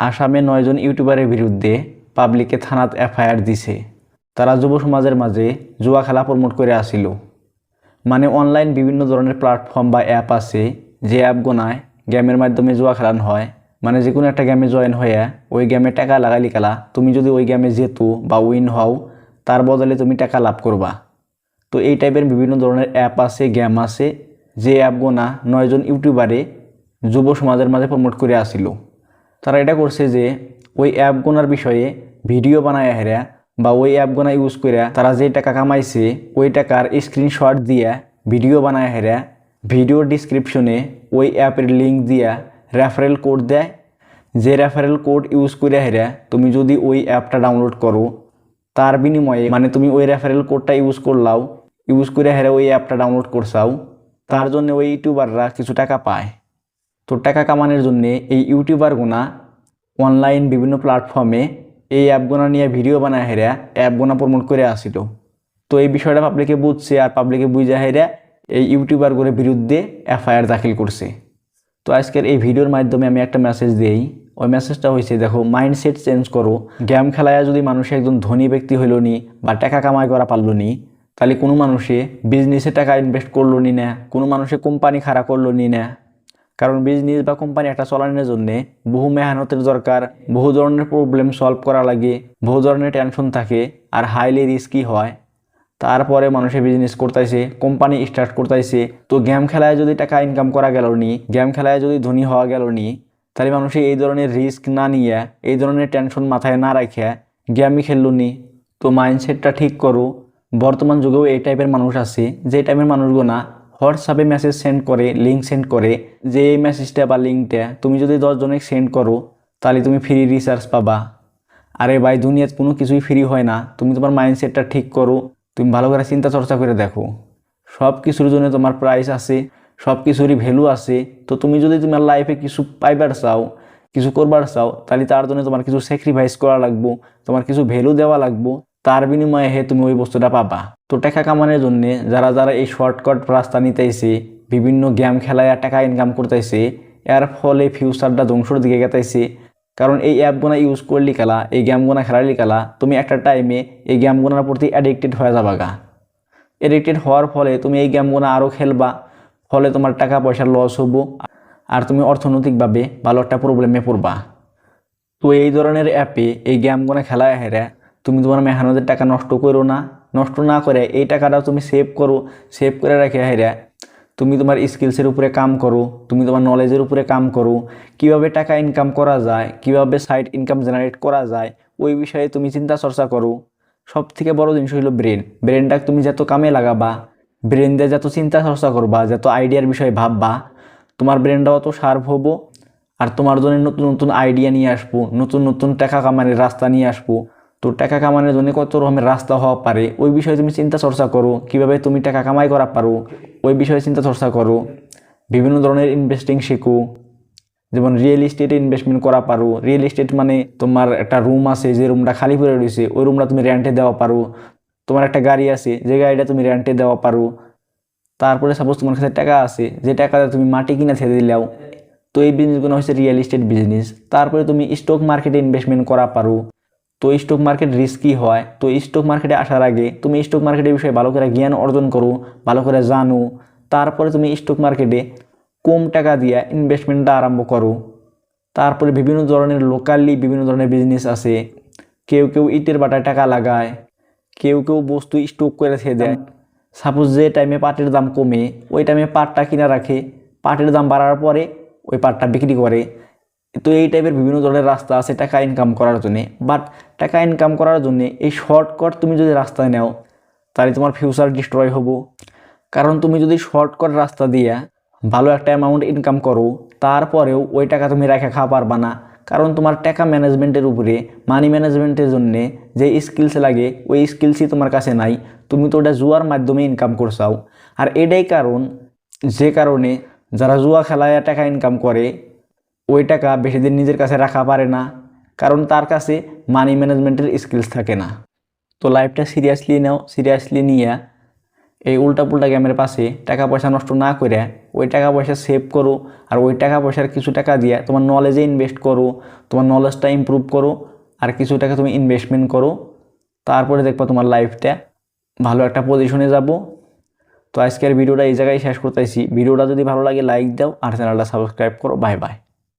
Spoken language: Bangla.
আসামে নয়জন ইউটিউবারের বিরুদ্ধে পাবলিকে থানাত এফআইআর দিছে। তারা যুব সমাজের মাঝে জুয়া খেলা প্রমোট করে আসিল। মানে অনলাইন বিভিন্ন ধরনের প্ল্যাটফর্ম বা অ্যাপ আছে, যে অ্যাপগুনায় গেমের মাধ্যমে জুয়া খেলানো হয়। মানে যে কোনো একটা গেমে জয়েন হয়ে ওই গেমে টাকা লাগালি খেলা তুমি যদি ওই গেমে যেতু বা উইন হও, তার বদলে তুমি টাকা লাভ করবা। তো এই টাইপের বিভিন্ন ধরনের অ্যাপ আছে গেম আছে, যে অ্যাপগুনা নয়জন ইউটিউবারে যুব সমাজের মাঝে প্রমোট করে আসিল। তারা এটা করছে যে, ওই অ্যাপগুনার বিষয়ে ভিডিও বানায় হেরা বা ওই অ্যাপগুনা ইউজ করে তারা যে টাকা কামাইছে, ওই টাকার স্ক্রিনশট দিয়ে ভিডিও বানায় হেরা ভিডিওর ডিসক্রিপশনে ওই অ্যাপের লিঙ্ক দিয়া রেফারেল কোড দেয়। যে রেফারেল কোড ইউজ করে হেরা, তুমি যদি ওই অ্যাপটা ডাউনলোড করো, তার বিনিময়ে মানে তুমি ওই রেফারেল কোডটা ইউজ করলাও ইউজ করে হেরে ওই অ্যাপটা ডাউনলোড করছাও, তার জন্য ওই ইউটিউবাররা কিছু টাকা পায়। তো টাকা কামানোর জন্য এই ইউটিউবারগুনা অনলাইন বিভিন্ন প্ল্যাটফর্মে এই অ্যাপগুনা নিয়ে ভিডিও বানায় হেরা অ্যাপগুনা প্রমোট করে আসিল। তো এই বিষয়টা পাবলিকে বুঝছে আর পাবলিকে বুঝা হেরা এই ইউটিউবারগুলোর বিরুদ্ধে এফআইআর দাখিল করছে। তো আজকের এই ভিডিওর মাধ্যমে আমি একটা মেসেজ দিই। ওই মেসেজটা হয়েছে দেখো মাইন্ডসেট চেঞ্জ করো। গেম খেলায় যদি মানুষ একজন ধনী ব্যক্তি হইল নি বা টাকা কামাই করা পারল নি, তাহলে কোনো মানুষে বিজনেসে টাকা ইনভেস্ট করল নি না, কোনো মানুষে কোম্পানি খাড়া করল নি না। কারণ বিজনেস বা কোম্পানি একটা চলানোর জন্যে বহু মেহনতের দরকার, বহু ধরনের প্রবলেম সলভ করা লাগে, বহু ধরনের টেনশন থাকে আর হাইলি রিস্কি হয়। তারপরে মানুষে বিজনেস করতেছে কোম্পানি স্টার্ট করতেছে তো গেম খেলায় যদি টাকা ইনকাম করা গেল নি গেম খেলায় যদি ধনী হওয়া গেল নি, তাহলে মানুষে এই ধরনের রিস্ক না নিয়ে, এই ধরনের টেনশন মাথায় না রাখে গেমই খেললো নি। তো মাইন্ডসেটটা ঠিক করো। বর্তমান যুগেও এই টাইপের মানুষ আছে, যে টাইপের মানুষগুলো হোয়াটসঅ্যাপে মেসেজ সেন্ড করে লিঙ্ক সেন্ড করে, যে এই মেসেজটা বা লিঙ্কটা তুমি যদি দশজনে সেন্ড করো, তাহলে তুমি ফ্রি রিচার্জ পাবা। আরে ভাই, দুনিয়াতে কোনো কিছুই ফ্রি হয় না। তুমি তোমার মাইন্ডসেটটা ঠিক করো। তুমি ভালো করে চিন্তা চর্চা করে দেখো। সব কিছুর জন্য তোমার প্রাইস আছে সব কিছুরই ভ্যালু আছে। তো তুমি যদি তোমার লাইফে কিছু পাইবার চাও, কিছু করবার চাও, তাহলে তার জন্য তোমার কিছু স্যাক্রিফাইস করা লাগবো, তোমার কিছু ভ্যালু দেওয়া লাগবো। তার বিনিময়ে হে তুমি ওই বস্তুটা পাবা। তো টাকা কামানোর জন্য যারা যারা এই শর্টকাট রাস্তা নিতেছে, বিভিন্ন গেম খেলায় টাকা ইনকাম করতেছে, এর ফলে ফিউচারটা ধ্বংসর দিকে গেতাইছে কারণ এই অ্যাপগুলো ইউজ করলি কালা, এই গেমগুলো খেলালি কালা, তুমি একটা টাইমে এই গেমগুলোর প্রতি অ্যাডিক্টেড হয়ে যাবা গা এডিক্টেড হওয়ার ফলে তুমি এই গেমগুলো আরও খেলবা, ফলে তোমার টাকা পয়সা লস হব, আর তুমি অর্থনৈতিকভাবে ভালো একটা প্রবলেমে পড়বা। তো এই ধরনের অ্যাপে এই গেমগুলো খেলায় হেরে তুমি তোমার মেহনতের টাকা নষ্ট করো না, নষ্ট না করে এই টাকাটা তুমি সেভ করো সেভ করে রেখে হেরে তুমি তোমার স্কিলসের উপরে কাম করো, তুমি তোমার নলেজের উপরে কাম করো। কীভাবে টাকা ইনকাম করা যায়, কীভাবে সাইড ইনকাম জেনারেট করা যায়, ওই বিষয়ে তুমি চিন্তা চর্চা করো। সব থেকে বড় জিনিস হলো ব্রেন ব্রেনটা তুমি যত কামে লাগাবা ব্রেন দিয়ে যত চিন্তা চর্চা করবা, যত আইডিয়ার বিষয়ে ভাববা, তোমার ব্রেনটা অত শার্প হব আর তোমার জন্য নতুন নতুন আইডিয়া নিয়ে আসব, নতুন নতুন টাকা কামানোর রাস্তা নিয়ে আসব। তো টাকা কামানোর জন্য কত রকমের রাস্তা হওয়া পারে, ওই বিষয়ে তুমি চিন্তা চর্চা করো, কীভাবে তুমি টাকা কামাই করা পারো, ওই বিষয়ে চিন্তা চর্চা করো। বিভিন্ন ধরনের ইনভেস্টিং শেখো, যেমন রিয়েল এস্টেটে ইনভেস্টমেন্ট করা পারো রিয়েল এস্টেট মানে তোমার একটা রুম আছে, যে রুমটা খালি পড়ে রয়েছে, ওই রুমটা তুমি রেন্টে দেওয়া পারো। তোমার একটা গাড়ি আছে, যে গাড়িটা তুমি রেন্টে দেওয়া পারো। তারপরে সাপোজ তোমার কাছে টাকা আছে, যে টাকাটা তুমি মাটি কিনে ছেড়ে দিলেও, তো এই বিজনেসগুলো হচ্ছে রিয়েল এস্টেট বিজনেস তারপরে তুমি স্টক মার্কেটে ইনভেস্টমেন্ট করা পারো। তো স্টক মার্কেট রিস্কি হয়, তো স্টক মার্কেটে আসার আগে তুমি স্টক মার্কেটের বিষয়ে ভালো করে জ্ঞান অর্জন করো, ভালো করে জানো, তারপরে তুমি স্টক মার্কেটে কম টাকা দিয়ে ইনভেস্টমেন্টটা আরম্ভ করো। তারপরে বিভিন্ন ধরনের লোকালি বিভিন্ন ধরনের বিজনেস আছে। কেউ কেউ ইটের বাটায় টাকা লাগায়, কেউ কেউ বস্তু স্টক করে রেখে দেয়। সাপোজ যে টাইমে পাটের দাম কমে, ওই টাইমে পাটটা কিনা রাখে, পাটের দাম বাড়ার পরে ওই পাটটা বিক্রি করে। তো এই টাইপের বিভিন্ন ধরনের রাস্তা আছে টাকা ইনকাম করার জন্যে। বাট টাকা ইনকাম করার জন্যে এই শর্টকাট তুমি যদি রাস্তায় নাও, তাহলে তোমার ফিউচার ডিস্ট্রয় হব। কারণ তুমি যদি শর্টকাট রাস্তা দিয়ে ভালো একটা অ্যামাউন্ট ইনকাম করো, তারপরেও ওই টাকা তুমি রেখে খাওয়া পারবা না। কারণ তোমার টাকা ম্যানেজমেন্টের উপরে মানি ম্যানেজমেন্টের জন্যে যে স্কিলস লাগে, ওই স্কিলসই তোমার কাছে নাই। তুমি তো ওটা জুয়ার মাধ্যমে ইনকাম করছাও। আর এটাই কারণ, যে কারণে যারা জুয়া খেলায় টাকা ইনকাম করে ওই টাকা বেশি দিন নিজের কাছে রাখা পারে না, কারণ তার কাছে মানি ম্যানেজমেন্টের স্কিলস থাকে না। তো লাইফটা সিরিয়াসলি নাও সিরিয়াসলি নিয়ে, এই উল্টা পুল্টা গেমের পাশে টাকা পয়সা নষ্ট না করে ওই টাকা পয়সা সেভ করো, আর ওই টাকা পয়সার কিছু টাকা দিয়ে তোমার নলেজে ইনভেস্ট করো, তোমার নলেজটা ইমপ্রুভ করো, আর কিছু টাকা তুমি ইনভেস্টমেন্ট করো, তারপরে দেখবা তোমার লাইফটা ভালো একটা পজিশনে যাব। তো আজকের ভিডিওটা এই জায়গায় শেষ করতেছি। ভিডিওটা যদি ভালো লাগে লাইক দাও, আর চ্যানেলটা সাবস্ক্রাইব করো। Bye bye